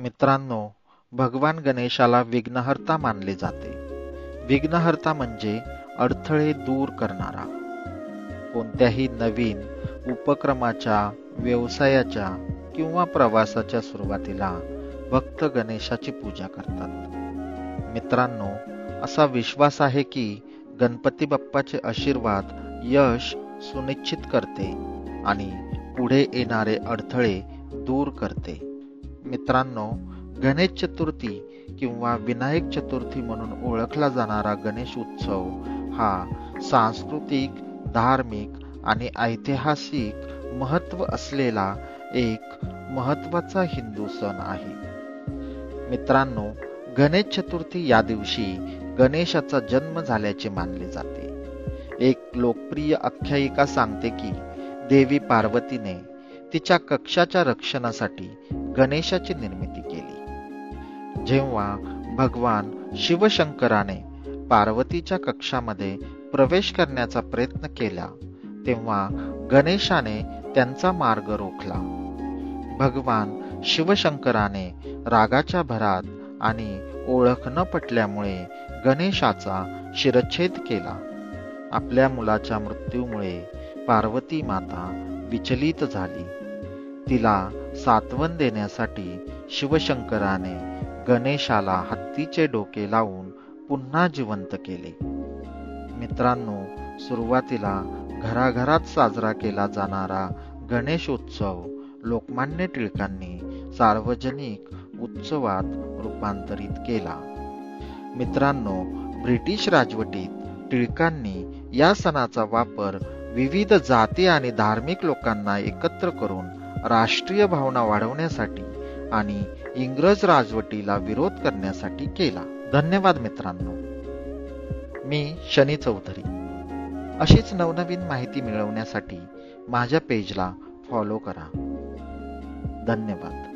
मित्रांनो भगवान गणेशाला विघ्नहर्ता मानले जाते. विघ्नहर्ता म्हणजे अडथळे दूर करणारा. कोणत्याही नवीन उपक्रमाच्या व्यवसायाच्या किंवा प्रवासाच्या सुरुवातीला भक्त गणेशाची पूजा करतात. मित्रांनो असा विश्वास आहे की गणपती बाप्पाचे आशीर्वाद यश सुनिश्चित करते आणि पुढे येणारे अडथळे दूर करते. मित्रांनो गणेश चतुर्थी किंवा विनायक चतुर्थी म्हणून ओळखला जाणारा गणेश उत्सव हा सांस्कृतिक धार्मिक आणि ऐतिहासिक महत्त्व असलेला एक महत्त्वाचा हिंदू सण आहे. मित्रांनो गणेश चतुर्थी या दिवशी गणेशाचा जन्म झाल्याचे मानले जाते. एक लोकप्रिय आख्यायिका सांगते की देवी पार्वतीने तिच्या कक्षाच्या रक्षणासाठी गणेशाची निर्मिती केली. जेव्हा भगवान शिवशंकराने पार्वतीच्या कक्षामध्ये प्रवेश करण्याचा प्रयत्न केला तेव्हा गणेशाने त्यांचा मार्ग रोखला. भगवान शिवशंकराने रागाच्या भरात आणि ओळख न पटल्यामुळे गणेशाचा शिरच्छेद केला. आपल्या मुलाच्या मृत्यूमुळे पार्वती माता विचलित झाली. तिला सात्वन देण्यासाठी शिवशंकराने गणेशाला हत्तीचे डोके लावून पुन्हा जिवंत केले. मित्रांनो सुरुवातीला घराघरात साजरा केला जाणारा गणेशोत्सव लोकमान्य टिळकांनी सार्वजनिक उत्सवात रूपांतरित केला. मित्रांनो ब्रिटिश राजवटीत टिळकांनी या सणाचा वापर विविध जाती आणि धार्मिक लोकांना एकत्र करून राष्ट्रीय भावना वाढवण्यासाठी आणि इंग्रज राजवटीला विरोध करण्यासाठी केला. धन्यवाद मित्रांनो. मी शनी चौधरी. अशीच नवनवीन माहिती मिळवण्यासाठी माझ्या पेजला फॉलो करा. धन्यवाद.